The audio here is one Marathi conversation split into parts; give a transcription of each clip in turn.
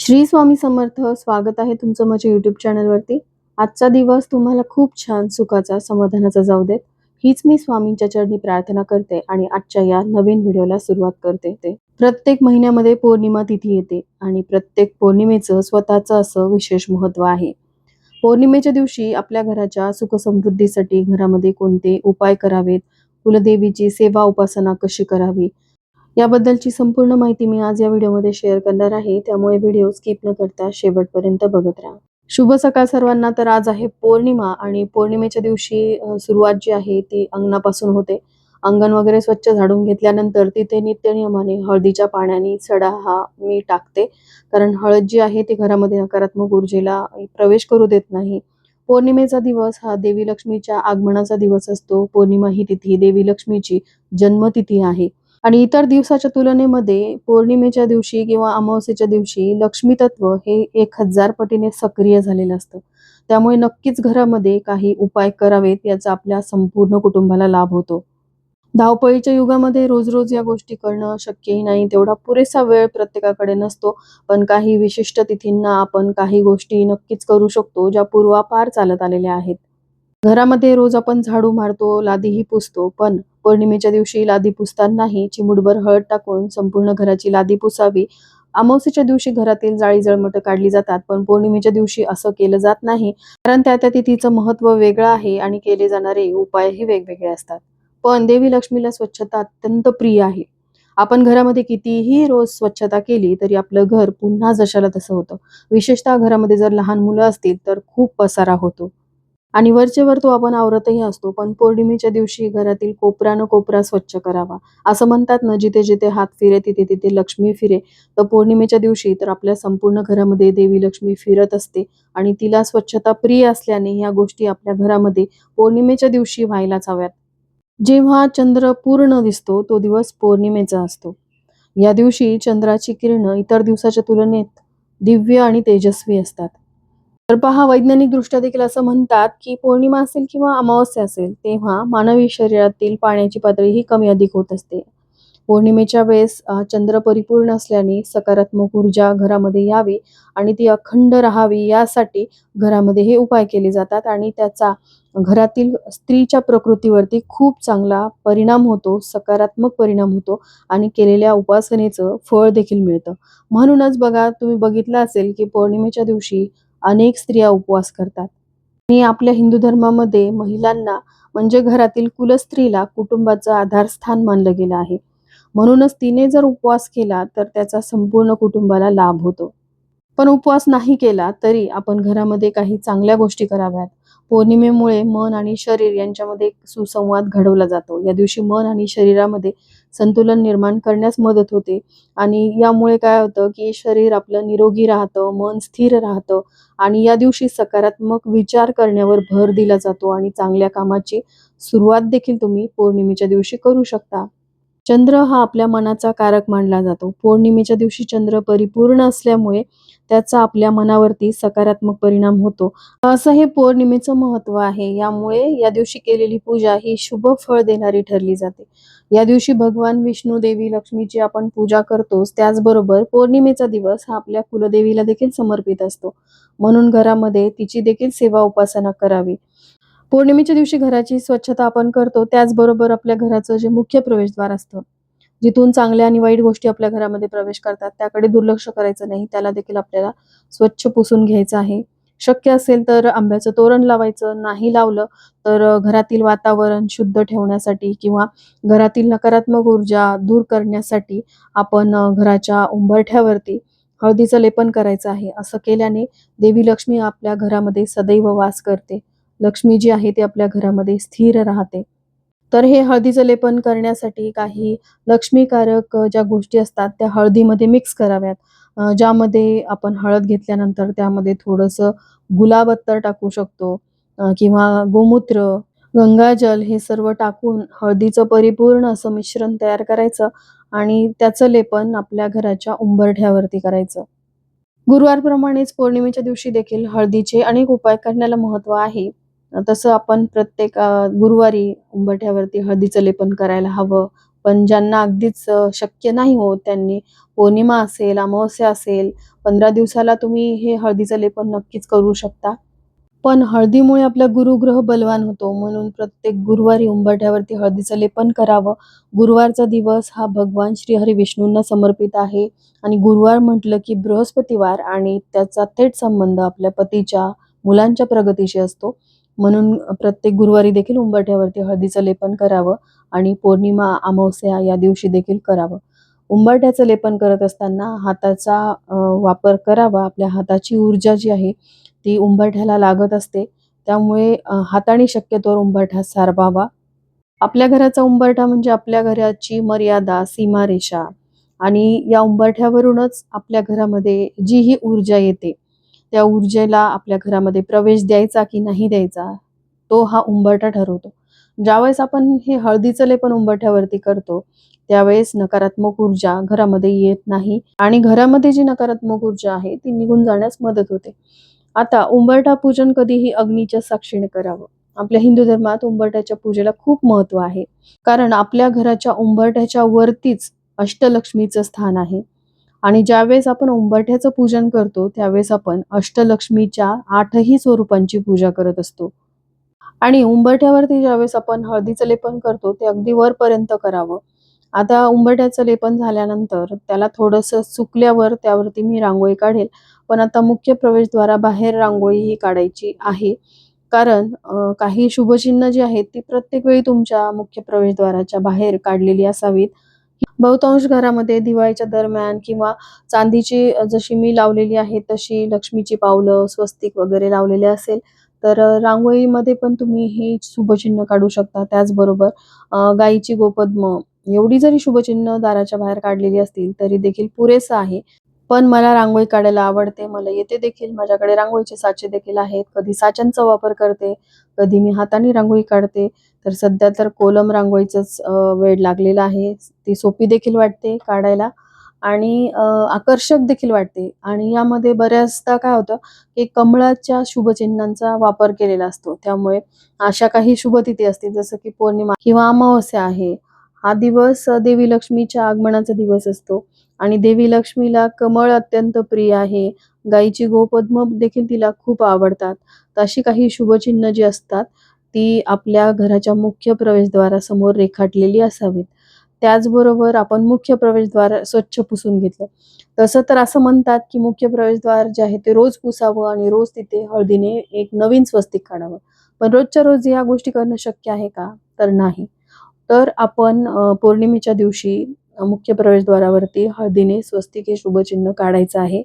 श्री स्वामी समर्थ स्वागत आहे तुमचं माझ्या युट्यूब चॅनलवरती आजचा दिवस तुम्हाला खूप छान सुखाचा समाधानाचा जाऊ देत. हीच मी स्वामींच्या चरणी प्रार्थना करते आणि आजच्या या नवीन व्हिडिओला सुरुवात करते ते. प्रत्येक महिन्यामध्ये पौर्णिमा तिथी येते आणि प्रत्येक पौर्णिमेचं स्वतःचं असं विशेष महत्त्व आहे. पौर्णिमेच्या दिवशी आपल्या घराच्या सुख समृद्धीसाठी घरामध्ये कोणते उपाय करावेत? कुलदेवीची सेवा उपासना कशी करावी? याबद्दलची संपूर्ण माहिती मी आज या व्हिडिओमध्ये शेअर करणार आहे. त्यामुळे व्हिडिओ स्किप न करता शेवटपर्यंत बघत राहा. शुभ सकाळ सर्वांना. तर आज आहे पौर्णिमा आणि पौर्णिमेच्या दिवशी सुरुवात जी आहे ती अंगणापासून होते. अंगण वगैरे स्वच्छ झाडून घेतल्यानंतर तिथे नित्यनियमाने हळदीच्या पाण्याने सडा हा मी टाकते. कारण हळद जी आहे ती घरामध्ये नकारात्मक ऊर्जेला प्रवेश करू देत नाही. पौर्णिमेचा दिवस हा देवी लक्ष्मीच्या आगमनाचा दिवस असतो. पौर्णिमा ही तिथी देवी लक्ष्मीची जन्मतिथी आहे. आणि इतर दिवसाच्या तुलनेमध्ये पौर्णिमेच्या दिवशी किंवा अमावस्येच्या दिवशी लक्ष्मी तत्व हे एक हजार पटीने सक्रिय झालेलं असतं. त्यामुळे नक्कीच घरामध्ये काही उपाय करावेत याचा आपल्या संपूर्ण कुटुंबाला लाभ होतो. धावपळीच्या युगामध्ये रोज रोज या गोष्टी करणं शक्यही नाही तेवढा पुरेसा वेळ प्रत्येकाकडे नसतो. पण काही विशिष्ट तिथींना आपण काही गोष्टी नक्कीच करू शकतो ज्या पूर्वापार चालत आलेल्या आहेत. घरामध्ये रोज आपण झाडू मारतो लादीही पुसतो पण पौर्णिमेच्या दिवशी लादी पुसतानाही चिमुडभर हळद टाकून संपूर्ण घराची लादी पुसावी. अमावस्येच्या दिवशी घरातील जाळी जळमट काढली जातात पण पौर्णिमेच्या दिवशी असं केलं जात नाही कारण त्या त्या तिथीचं महत्त्व वेगळं आहे आणि केले जाणारे उपायही वेगवेगळे असतात. पण देवी लक्ष्मीला स्वच्छता अत्यंत प्रिय आहे. आपण घरामध्ये कितीही रोज स्वच्छता केली तरी आपलं घर पुन्हा जशाला तसं होतं. विशेषतः घरामध्ये जर लहान मुलं असतील तर खूप पसारा होतो. आणि वरचे वर तो आपण आवरतही असतो पण पौर्णिमेच्या दिवशी घरातील कोपरा न कोपरा स्वच्छ करावा. असं म्हणतात ना जिथे जिथे हात फिरे तिथे तिथे लक्ष्मी फिरे. तर पौर्णिमेच्या दिवशी तर आपल्या संपूर्ण घरामध्ये देवी लक्ष्मी फिरत असते आणि तिला स्वच्छता प्रिय असल्याने या गोष्टी आपल्या घरामध्ये पौर्णिमेच्या दिवशी व्हायलाच हव्यात. जेव्हा चंद्र पूर्ण दिसतो तो दिवस पौर्णिमेचा असतो. या दिवशी चंद्राची किरणं इतर दिवसाच्या तुलनेत दिव्य आणि तेजस्वी असतात. तर पहा वैज्ञानिक दृष्ट्या देखील असं म्हणतात की पौर्णिमा असेल किंवा अमावस्या असेल तेव्हा मानवी शरीरातील पाण्याची पातळी ही कमी अधिक होत असते. पौर्णिमेच्या वेळेस चंद्र परिपूर्ण असल्याने सकारात्मक ऊर्जा घरामध्ये यावी आणि ती अखंड राहावी यासाठी घरामध्ये हे उपाय केले जातात आणि त्याचा घरातील स्त्रीच्या प्रकृतीवरती खूप चांगला परिणाम होतो सकारात्मक परिणाम होतो आणि केलेल्या उपासनेचं फळ देखील मिळतं. म्हणूनच बघा तुम्ही बघितलं असेल की पौर्णिमेच्या दिवशी अनेक स्त्रिया उपवास करतात. आणि आपल्या हिंदू धर्मामध्ये महिलांना म्हणजे घरातील कुलस्त्रीला कुटुंबाचं आधारस्थान मानलं गेलं आहे. म्हणूनच तिने जर उपवास केला तर त्याचा संपूर्ण कुटुंबाला लाभ होतो. पण उपवास नाही केला तरी आपण घरामध्ये काही चांगल्या गोष्टी कराव्यात. पौर्णिमेमुळे मन आणि शरीर यांच्यामध्ये एक सुसंवाद घडवला जातो. या दिवशी मन आणि शरीरामध्ये संतुलन निर्माण करण्यास मदत होते. आणि यामुळे काय होतं की शरीर आपलं निरोगी राहतं मन स्थिर राहतं आणि या दिवशी सकारात्मक विचार करण्यावर भर दिला जातो आणि चांगल्या कामाची सुरुवात देखील तुम्ही पौर्णिमेच्या दिवशी करू शकता. चंद्र हा आपल्या मनाचा कारक मानला जातो. पौर्णिमेच्या दिवशी चंद्र परिपूर्ण असल्यामुळे त्याचा आपल्या मनावरती सकारात्मक परिणाम होतो. असं हे पौर्णिमेचं महत्त्व आहे. यामुळे या दिवशी केलेली पूजा ही शुभ फळ देणारी ठरली जाते. या दिवशी भगवान विष्णू देवी लक्ष्मीची आपण पूजा करतोच त्याचबरोबर पौर्णिमेचा दिवस हा आपल्या कुलदेवीला देखील समर्पित असतो. म्हणून घरामध्ये तिची देखील सेवा उपासना करावी. पौर्णिमेच्या दिवशी घराची स्वच्छता आपण करतो त्याचबरोबर आपल्या घराचं जे मुख्य प्रवेशद्वार असतं जिथून चांगल्या आणि वाईट गोष्टी आपल्या घरामध्ये प्रवेश करतात त्याकडे दुर्लक्ष करायचं नाही त्याला देखील आपल्याला स्वच्छ पुसून घ्यायचं आहे. शक्य असेल तर आंब्याचं तोरण लावायचं नाही लावलं तर घरातील वातावरण शुद्ध ठेवण्यासाठी किंवा घरातील नकारात्मक ऊर्जा दूर करण्यासाठी आपण घराच्या उंबरठ्यावरती हळदीचं लेपन करायचं आहे. असं केल्याने देवी लक्ष्मी आपल्या घरामध्ये सदैव वास करते. लक्ष्मी जी आहे ती आपल्या घरामध्ये स्थिर राहते. तर हे हळदीचं लेपन करण्यासाठी काही लक्ष्मीकारक ज्या गोष्टी असतात त्या हळदीमध्ये मिक्स कराव्यात. ज्यामध्ये आपण हळद घेतल्यानंतर त्यामध्ये थोडंसं गुलाब अत्तर टाकू शकतो किंवा गोमूत्र गंगाजल हे सर्व टाकून हळदीचं परिपूर्ण असं मिश्रण तयार करायचं आणि त्याचं लेपन आपल्या घराच्या उंबरठ्यावरती करायचं. गुरुवारप्रमाणेच पौर्णिमेच्या दिवशी देखील हळदीचे अनेक उपाय करण्याला महत्त्व आहे. तसं आपण प्रत्येक गुरुवारी उंबरठ्यावरती हळदीचं लेपन करायला हवं. पण ज्यांना अगदीच शक्य नाही होत त्यांनी पौर्णिमा असेल अमावस्या असेल पंधरा दिवसाला तुम्ही हे हळदीचं लेपन नक्कीच करू शकता. पण हळदीमुळे आपला गुरुग्रह बलवान होतो म्हणून प्रत्येक गुरुवारी उंबरठ्यावरती हळदीचं लेपन करावं. गुरुवारचा दिवस हा भगवान श्रीहरी विष्णूंना समर्पित आहे आणि गुरुवार म्हटलं की बृहस्पतिवार आणि त्याचा थेट संबंध आपल्या पतीच्या मुलांच्या प्रगतीशी असतो. म्हणून प्रत्येक गुरुवारी देखील उंबरठ्यावरती हळदीचं लेपन करावं. आणि पौर्णिमा अमावस्या या दिवशी देखील करावं. उंबरठ्याचं लेपन करत असताना हाताचा वापर करावा. आपल्या हाताची ऊर्जा जी आहे ती उंबरठ्याला लागत असते. त्यामुळे हाताने शक्यतोवर उंबरठा सारवावा. आपल्या घराचा उंबरठा म्हणजे आपल्या घराची मर्यादा सीमारेषा. आणि या उंबरठ्यावरूनच आपल्या घरामध्ये जी ही ऊर्जा येते. त्या ऊर्जेला आपल्या घरामध्ये प्रवेश द्यायचा की नाही द्यायचा तो हा उंबरठा ठरवतो. ज्यावेळेस आपण हे हळदीचं लेपन उंबरठ्यावरती करतो त्यावेळेस नकारात्मक ऊर्जा घरामध्ये येत नाही आणि घरामध्ये जी नकारात्मक ऊर्जा आहे ती निघून जाण्यास मदत होते. आता उंबरठा पूजन कधीही अग्नीच्या साक्षीने करावं. आपल्या हिंदू धर्मात उंबरठ्याच्या पूजेला खूप महत्त्व आहे. कारण आपल्या घराच्या उंबरठ्याच्या वरतीच अष्टलक्ष्मीचं स्थान आहे. आणि ज्यावेळेस आपण उंबरठ्याचं पूजन करतो त्यावेळेस आपण अष्टलक्ष्मीच्या आठही स्वरूपांची पूजा करत असतो. आणि उंबरठ्यावरती ज्यावेळेस आपण हळदीचं लेपन करतो ते अगदी वरपर्यंत करावं. आता उंबरठ्याचं लेपन झाल्यानंतर त्याला थोडंसं सुकल्यावर त्यावरती मी रांगोळी काढेल. पण आता मुख्य प्रवेशद्वाराबाहेर रांगोळी ही काढायची आहे. कारण काही शुभचिन्ह जी आहेत ती प्रत्येक वेळी तुमच्या मुख्य प्रवेशद्वाराच्या बाहेर काढलेली असावीत. बहुतांश घरामध्ये दिवाळीच्या दरम्यान किंवा चांदीची जशी मी लावलेली आहे तशी लक्ष्मीची पावलं स्वस्तिक वगैरे लावलेले असेल. तर रांगोळीमध्ये पण तुम्ही हे शुभचिन्ह काढू शकता त्याचबरोबर अ, गाईची गोपद्म एवढी जरी शुभचिन्ह दाराच्या बाहेर काढलेली असतील तरी देखील पुरेसं आहे. पण मला रांगोळी काढायला आवडते मला येते देखील माझ्याकडे रांगोळीचे साचे देखील आहेत कधी साच्यांचा वापर करते कधी मी हाताने रांगोळी काढते. तर सध्या तर कोलम रांगोळीचाच वेळ लागलेला आहे ती सोपी देखील वाटते काढायला. आणि आकर्षक देखील वाटते. आणि यामध्ये बऱ्याचदा काय होतं की कमळाच्या शुभचिन्हांचा वापर केलेला असतो. त्यामुळे अशा काही शुभतिथी असतील जसं की पौर्णिमा किंवा अमावस्या आहे. हा दिवस देवी लक्ष्मीच्या आगमनाचा दिवस असतो. आणि देवी लक्ष्मीला कमळ अत्यंत प्रिय आहे. गाईची गोपद्म देखील तिला खूप आवडतात. तशी अशी काही शुभचिन्ह जी असतात ती आपल्या घराच्या मुख्य प्रवेशद्वारासमोर रेखाटलेली असावीत. त्याचबरोबर आपण मुख्य प्रवेशद्वार स्वच्छ पुसून घेतलं. तसं तर असं म्हणतात की मुख्य प्रवेशद्वार जे आहे ते रोज पुसावं आणि रोज तिथे हळदीने एक नवीन स्वस्तिक काढावं. पण रोजच्या रोज या गोष्टी करणं शक्य आहे का? तर नाही. तर आपण पौर्णिमेच्या दिवशी मुख्य प्रवेशद्वारावरती हळदीने स्वस्तिक हे शुभचिन्ह काढायचं आहे.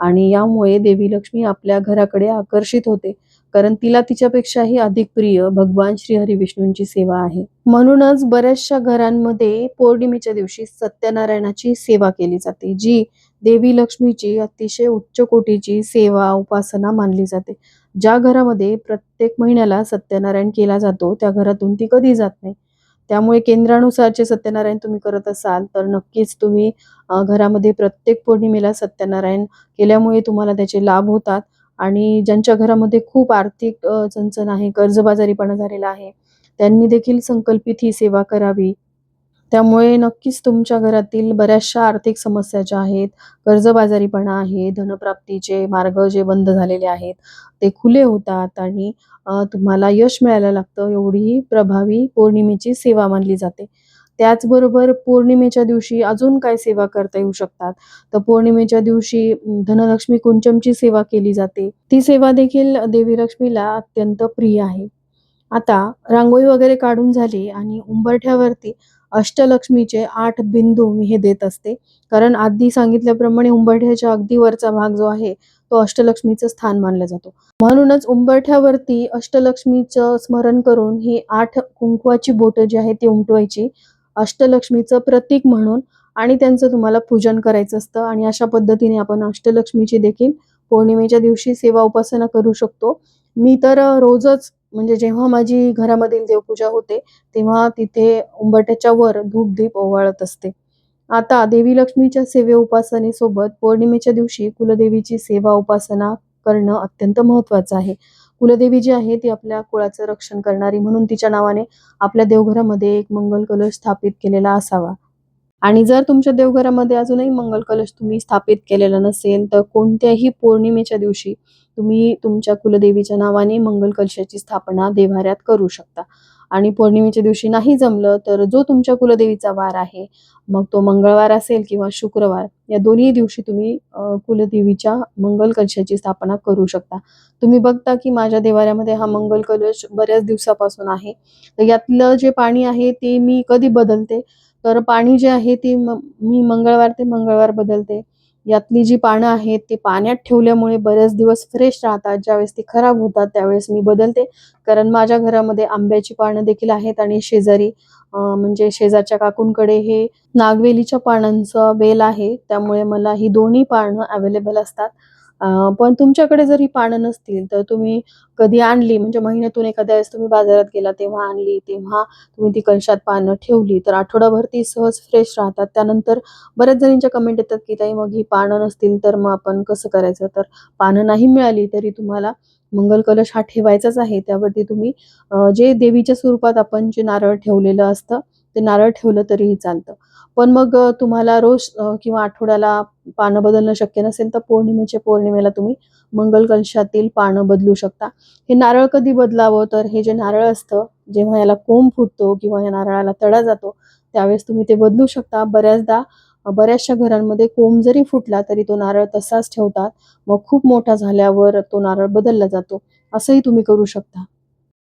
आणि यामुळे देवी लक्ष्मी आपल्या घराकडे आकर्षित होते. कारण तिला तिच्यापेक्षाही अधिक प्रिय भगवान श्रीहरी विष्णूंची सेवा आहे. म्हणूनच बऱ्याचशा घरांमध्ये पौर्णिमेच्या दिवशी सत्यनारायणाची सेवा केली जाते जी देवी लक्ष्मीची अतिशय उच्च कोटीची सेवा उपासना मानली जाते. ज्या घरामध्ये प्रत्येक महिन्याला सत्यनारायण केला जातो त्या घरातून ती कधी जात नाही. त्यामुळे केंद्रानुसारचे सत्यनारायण तुम्ही करत असाल तर नक्कीच तुम्ही घरामध्ये प्रत्येक पौर्णिमेला सत्यनारायण केल्यामुळे तुम्हाला त्याचे लाभ होतात. आणि ज्यांच्या घरामध्ये खूप आर्थिक चणचण आहे कर्जबाजारीपणा झालेला आहे त्यांनी देखील संकल्पित ही सेवा करावी. त्यामुळे नक्कीच तुमच्या घरातील बऱ्याचशा आर्थिक समस्या ज्या आहेत कर्जबाजारीपणा आहे धनप्राप्तीचे मार्ग जे बंद झालेले आहेत ते खुले होतात आणि तुम्हाला यश मिळायला लागतं एवढी प्रभावी पौर्णिमेची सेवा मानली जाते. त्याचबरोबर पौर्णिमेच्या दिवशी अजून काय सेवा करता येऊ शकतात. तर पौर्णिमेच्या दिवशी धनलक्ष्मी कुंचमची सेवा केली जाते. ती सेवा देखील देवी लक्ष्मीला अत्यंत प्रिय आहे. आता रांगोळी वगैरे काढून झाली आणि उंबरठ्यावरती अष्टलक्ष्मीचे आठ बिंदू मी हे देत असते. कारण आधी सांगितल्याप्रमाणे उंबरठ्याच्या अगदी वरचा भाग जो आहे तो अष्टलक्ष्मीचं स्थान मानला जातो. म्हणूनच उंबरठ्यावरती अष्टलक्ष्मीचं स्मरण करून ही आठ कुंकवाची बोटं जी आहेत ती उमटवायची. अष्टलक्ष्मीचं प्रतीक म्हणून आणि त्यांचं तुम्हाला पूजन करायचं असतं. आणि अशा पद्धतीने आपण अष्टलक्ष्मीची देखील पौर्णिमेच्या दिवशी सेवा उपासना करू शकतो. मी तर रोजच म्हणजे जेव्हा माझी घरामधील देवपूजा होते तेव्हा तिथे उंबट्याच्या वर धूप दीप ओवाळत असते. आता देवी लक्ष्मीच्या सेवे उपासनेसोबत पौर्णिमेच्या दिवशी कुलदेवीची सेवा उपासना करणं अत्यंत महत्वाचं आहे. कुलदेवी जी आहे ती आपल्या कुळाचं रक्षण करणारी म्हणून तिच्या नावाने आपल्या देवघरामध्ये एक मंगल कलश स्थापित केलेला असावा. आणि जर तुमच्या देवघरामध्ये अजूनही मंगल कलश तुम्ही स्थापित केलेला नसेल तर कोणत्याही पौर्णिमेच्या दिवशी तुम्ही तुमच्या कुलदेवीच्या नावाने मंगल कलशाची स्थापना देवाऱ्यात करू शकता. आणि पौर्णिमेच्या दिवशी नाही जमलं तर जो तुमच्या कुलदेवीचा वार आहे मग तो मंगळवार असेल किंवा शुक्रवार या दोन्ही दिवशी तुम्ही कुलदेवीच्या मंगल कलशाची स्थापना करू शकता. तुम्ही बघता की माझ्या देवाऱ्यामध्ये हा मंगल कलश बऱ्याच दिवसापासून आहे. तर यातलं जे पाणी आहे ते मी कधी बदलते? तर पाणी जे आहे ते मी मंगळवार ते मंगळवार बदलते. यातली जी पानं आहेत ती पाण्यात ठेवल्यामुळे बरेच दिवस फ्रेश राहतात. ज्यावेळेस ती खराब होतात त्यावेळेस मी बदलते. कारण माझ्या घरामध्ये आंब्याची पानं देखील आहेत आणि शेजारी म्हणजे शेजारच्या काकूंकडे हे नागवेलीच्या पानांचा वेल आहे. त्यामुळे मला ही दोन्ही पानं अवेलेबल असतात. पण तुमच्याकडे जर ही पानं नसतील तर तुम्ही कधी आणली? म्हणजे महिन्यातून एखाद्या वेळेस तुम्ही बाजारात गेला तेव्हा आणली तेव्हा तुम्ही ती कलशात पानं ठेवली तर आठवडाभर ती सहज फ्रेश राहतात. त्यानंतर बऱ्याच जणींच्या कमेंट येतात की ताई मग ही पानं नसतील तर मग आपण कसं करायचं? तर पानं नाही मिळाली तरी तुम्हाला मंगल कलश हा ठेवायचाच आहे. त्यावरती तुम्ही जे देवीच्या स्वरूपात आपण जे नारळ ठेवलेलं असतं ते नारळ ठेवलं तरीही चालतं. पण मग तुम्हाला रोज किंवा आठवड्याला पानं बदलणं शक्य नसेल तर पौर्णिमेच्या पौर्णिमेला तुम्ही मंगल कलशातील पानं बदलू शकता. हे नारळ कधी बदलावं? तर हे जे नारळ असतं जेव्हा याला कोंब फुटतो किंवा या नारळाला तडा जातो त्यावेळेस तुम्ही ते बदलू शकता. बऱ्याचदा बऱ्याचशा घरांमध्ये कोंब जरी फुटला तरी तो नारळ तसाच ठेवतात. मग खूप मोठा झाल्यावर तो नारळ बदलला जातो. असंही तुम्ही करू शकता.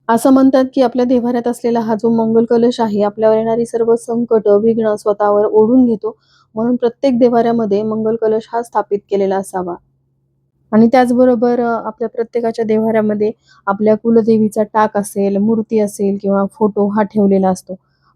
असं म्हणतात की आपल्या देव्हाऱ्यात असलेला हा जो मंगल कलश आहे आपल्यावर येणारी सर्व संकट विघ्न स्वतःवर ओढून घेतो. म्हणून प्रत्येक देव्हाऱ्यामध्ये मंगल कलश हा स्थापित केलेला असावा. आणि त्याचबरोबर आपल्या प्रत्येकाच्या देव्हाऱ्यामध्ये आपल्या कुलदेवीचा टाक असेल मूर्ती असेल किंवा फोटो हा ठेवलेला असतो.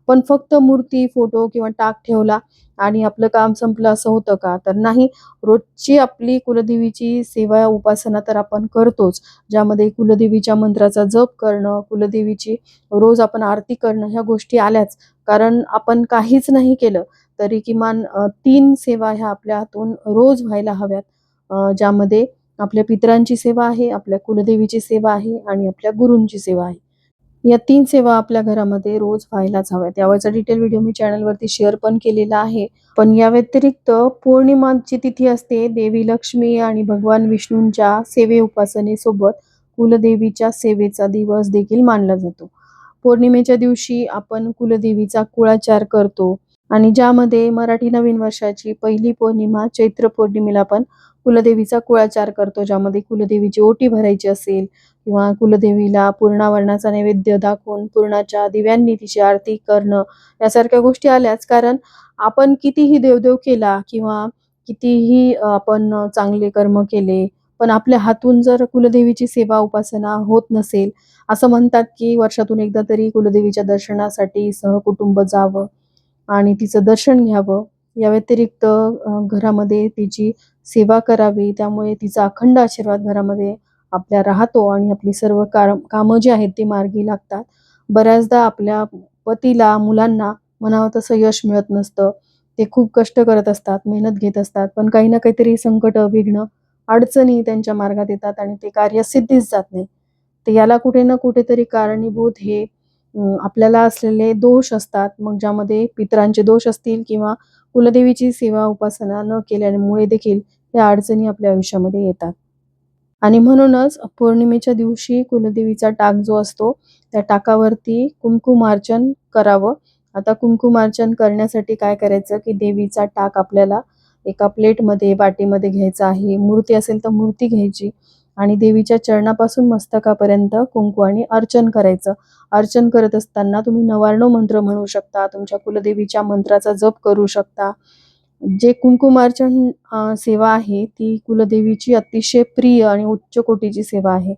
पण फक्त मूर्ती फोटो किंवा टाक ठेवला आणि आपलं काम संपलं असं होतं का? तर नाही रोजची आपली कुलदेवीची सेवा उपासना तर आपण करतोच ज्यामध्ये कुलदेवीच्या मंत्राचा जप करणं कुलदेवीची रोज आपण आरती करणं ह्या गोष्टी आल्याच. कारण आपण काहीच नाही केलं तरी किमान तीन सेवा ह्या आपल्या हातून रोज व्हायला हव्यात. ज्यामध्ये आपल्या पितरांची सेवा आहे आपल्या कुलदेवीची सेवा आहे आणि आपल्या गुरूंची सेवा आहे. या तीन सेवा आपल्या घरामध्ये रोज व्हायलाच हव्यात. यावरचा डिटेल व्हिडिओ मी चॅनलवरती शेअर पण केलेला आहे. पण या व्यतिरिक्त पौर्णिमाची तिथी असते. देवी लक्ष्मी आणि भगवान विष्णूंच्या सेवे उपासनेसोबत कुलदेवीच्या सेवेचा दिवस देखील मानला जातो. पौर्णिमेच्या दिवशी आपण कुलदेवीचा कुळाचार करतो. आणि ज्यामध्ये मराठी नवीन वर्षाची पहिली पौर्णिमा चैत्र पौर्णिमेला पण कुलदेवीचा कुळाचार करतो ज्यामध्ये कुलदेवीची ओटी भरायची असेल किंवा कुलदेवीला पूर्णावरणाचा नैवेद्य दाखवून पूर्णाच्या दिव्यांनी तिची आरती करणं यासारख्या गोष्टी आल्याच कारण आपण कितीही देवदेव केला किंवा कितीही आपण चांगले कर्म केले पण आपल्या हातून जर कुलदेवीची सेवा उपासना होत नसेल असं म्हणतात की वर्षातून एकदा तरी कुलदेवीच्या दर्शनासाठी सहकुटुंब जावं आणि तिचं दर्शन घ्यावं. या व्यतिरिक्त घरामध्ये तिची सेवा करावी त्यामुळे तिचा अखंड आशीर्वाद घरामध्ये आपल्या राहतो आणि आपली सर्व कार कामं जी आहेत ती मार्गी लागतात. बऱ्याचदा आपल्या पतीला मुलांना म्हणावं तसं यश मिळत नसतं. ते खूप कष्ट करत असतात मेहनत घेत असतात पण काही ना काहीतरी संकट विघ्न अडचणी त्यांच्या मार्गात येतात आणि ते कार्य सिद्धीच जात नाही. तर याला कुठे ना कुठेतरी कारणीभूत हे आपल्याला असलेले दोष असतात. मग ज्यामध्ये पितरांचे दोष असतील किंवा कुलदेवीची सेवा उपासना न केल्यामुळे देखील या अडचणी आपल्या आयुष्यामध्ये येतात. आणि म्हणूनच पौर्णिमेच्या दिवशी कुलदेवीचा टाक जो असतो त्या टाकावरती कुंकुमार्चन करावं. आता कुंकुमार्चन करण्यासाठी काय करायचं की देवीचा टाक आपल्याला एका प्लेटमध्ये वाटीमध्ये घ्यायचा आहे. मूर्ती असेल तर मूर्ती घ्यायची. आणि देवीच्या चरणापासून मस्तकापर्यंत कुंकू अर्चन करायचं. अर्चन करत असताना तुम्ही नवार्णव मंत्र म्हणू शकता तुमच्या कुलदेवीच्या मंत्राचा जप करू शकता. जे कुंकुमार्चन सेवा आहे ती कुलदेवीची अतिशय प्रिय आणि उच्च कोटीची सेवा आहे.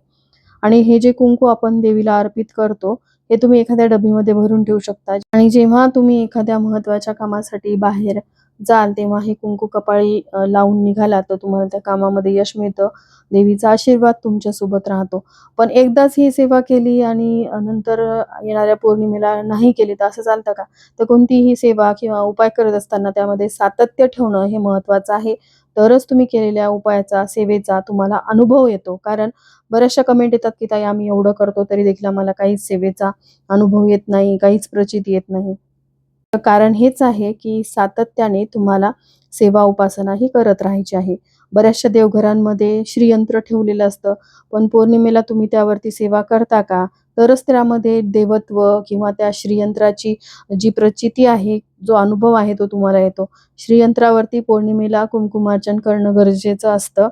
आणि हे जे कुंकू आपण देवीला अर्पित करतो हे तुम्ही एखाद्या डबीमध्ये भरून ठेवू शकता. आणि जेव्हा तुम्ही एखाद्या महत्त्वाच्या कामासाठी बाहेर जाल तेव्हा हे कुंकू कपाळी लावून निघाला तर तुम्हाला त्या कामामध्ये यश मिळतं. देवीचा आशीर्वाद तुमच्यासोबत राहतो. पण एकदाच ही सेवा केली आणि नंतर येणाऱ्या पौर्णिमेला नाही केली तर असं चालतं का? तर कोणतीही सेवा किंवा उपाय करत असताना त्यामध्ये सातत्य ठेवणं हे महत्त्वाचं आहे. तरच तुम्ही केलेल्या उपायाचा सेवेचा तुम्हाला अनुभव येतो. कारण बऱ्याचशा कमेंट येतात की ताई आम्ही एवढं करतो तरी देखील आम्हाला काहीच सेवेचा अनुभव येत नाही काहीच प्रचिती येत नाही. कारण हेच आहे की सातत्याने तुम्हाला सेवा उपासना ही करत राहायची आहे. बऱ्याचशा देवघरांमध्ये श्रीयंत्र ठेवलेलं असतं पण पौर्णिमेला तुम्ही त्यावरती सेवा करता का? तरच त्यामध्ये देवत्व किंवा त्या श्रीयंत्राची जी प्रचिती आहे जो अनुभव आहे तो तुम्हाला येतो. श्रीयंत्रावरती पौर्णिमेला कुंकुमार्चन करणं गरजेचं असतं.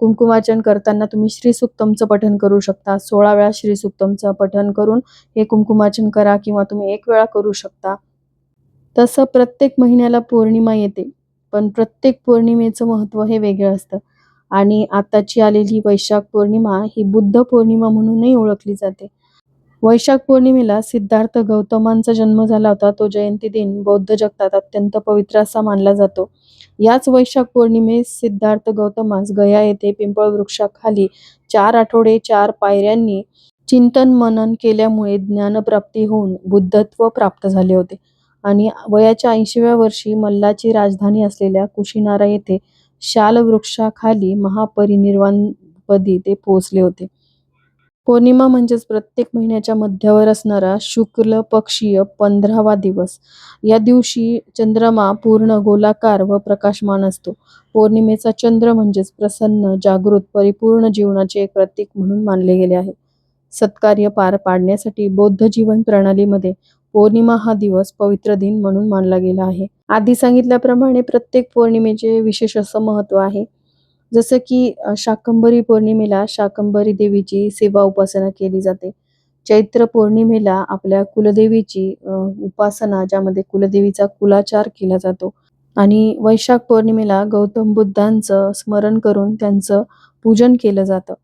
कुंकुमार्चन करताना तुम्ही श्रीसुक्तमचं पठण करू शकता. सोळा वेळा श्रीसुक्तमचं पठण करून हे कुंकुमार्चन करा किंवा तुम्ही एक वेळा करू शकता. तसं प्रत्येक महिन्याला पौर्णिमा येते पण प्रत्येक पौर्णिमेचं महत्त्व हे वेगळं असतं. आणि आताची आलेली वैशाख पौर्णिमा ही बुद्ध पौर्णिमा म्हणूनही ओळखली जाते. वैशाख पौर्णिमेला सिद्धार्थ गौतमांचा जन्म झाला होता. तो जयंती दिन बौद्ध जगतात अत्यंत पवित्र असा मानला जातो. याच वैशाख पौर्णिमेस सिद्धार्थ गौतमास गया येथे पिंपळ वृक्षाखाली चार आठवडे चार पायऱ्यांनी चिंतन मनन केल्यामुळे ज्ञानप्राप्ती होऊन बुद्धत्व प्राप्त झाले होते. आणि वयाच्या ऐंशीव्या वर्षी मल्लाची राजधानी असलेल्या कुशीनारा येथे शालवृक्षाखाली महापरिनिर्वाणपदी ते पोहोचले होते. पौर्णिमा म्हणजेच प्रत्येक महिन्याच्या मध्यावर असणारा शुक्ल पक्षीय पंधरावा दिवस. या दिवशी चंद्रमा पूर्ण गोलाकार व प्रकाशमान असतो. पौर्णिमेचा चंद्र म्हणजेच प्रसन्न जागृत परिपूर्ण जीवनाचे एक प्रतीक म्हणून मानले गेले आहे. सत्कार्य पार पाडण्यासाठी बौद्ध जीवन प्रणालीमध्ये पौर्णिमा हा दिवस पवित्र दिन म्हणून मानला गेला आहे. आधी सांगितल्याप्रमाणे प्रत्येक पौर्णिमेचे विशेष असं महत्त्व आहे. जसं की शाकंबरी शाकंभरी पौर्णिमेला शाकंभरी देवीची सेवा उपासना केली जाते. चैत्र पौर्णिमेला आपल्या कुलदेवीची उपासना ज्यामध्ये कुलदेवीचा कुलाचार केला जातो. आणि वैशाख पौर्णिमेला गौतम बुद्धांचं स्मरण करून त्यांचं पूजन केलं जातं.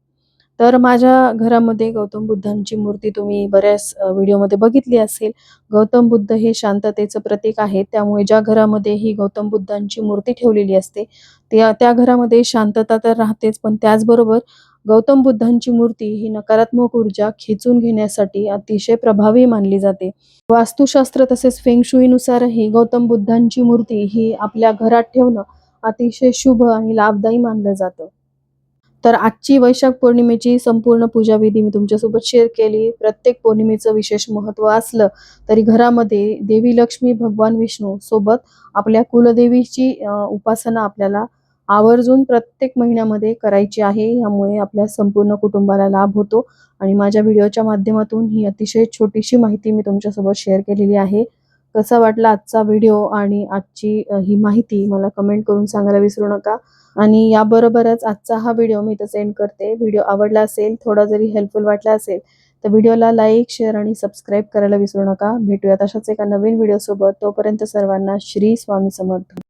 तर माझ्या घरामध्ये गौतम बुद्धांची मूर्ती तुम्ही बऱ्याच व्हिडिओमध्ये बघितली असेल. गौतम बुद्ध हे शांततेचं प्रतीक आहे त्यामुळे ज्या घरामध्ये ही गौतम बुद्धांची मूर्ती ठेवलेली असते त्या त्या घरामध्ये शांतता तर राहतेच. पण त्याचबरोबर गौतम बुद्धांची मूर्ती ही नकारात्मक ऊर्जा खेचून घेण्यासाठी अतिशय प्रभावी मानली जाते. वास्तुशास्त्र तसेच फेंगशुईनुसारही गौतम बुद्धांची मूर्ती ही आपल्या घरात ठेवणं अतिशय शुभ आणि लाभदायी मानलं जातं. तर आजची वैशाख पौर्णिमेची संपूर्ण पूजाविधी मी तुमच्यासोबत शेअर केली. प्रत्येक पौर्णिमेचं विशेष महत्त्व असलं तरी घरामध्ये देवी लक्ष्मी भगवान विष्णू सोबत आपल्या कुलदेवीची उपासना आपल्याला आवर्जून प्रत्येक महिन्यामध्ये करायची आहे. यामुळे आपल्या संपूर्ण कुटुंबाला लाभ होतो. आणि माझ्या व्हिडिओच्या माध्यमातून ही अतिशय छोटीशी माहिती मी तुमच्यासोबत शेअर केलेली आहे. कसा वाटला आजचा व्हिडिओ आणि आजची ही माहिती मला कमेंट करून सांगायला विसरू नका. आणि याबरोबरच आजचा हा व्हिडिओ मी इथं सेंड करते. व्हिडिओ आवडला असेल थोडा जरी हेल्पफुल वाटला असेल तर व्हिडिओला लाईक शेअर आणि सबस्क्राईब करायला विसरू नका. भेटूयात अशाच एका नवीन व्हिडिओसोबत तोपर्यंत सर्वांना श्री स्वामी समर्थ.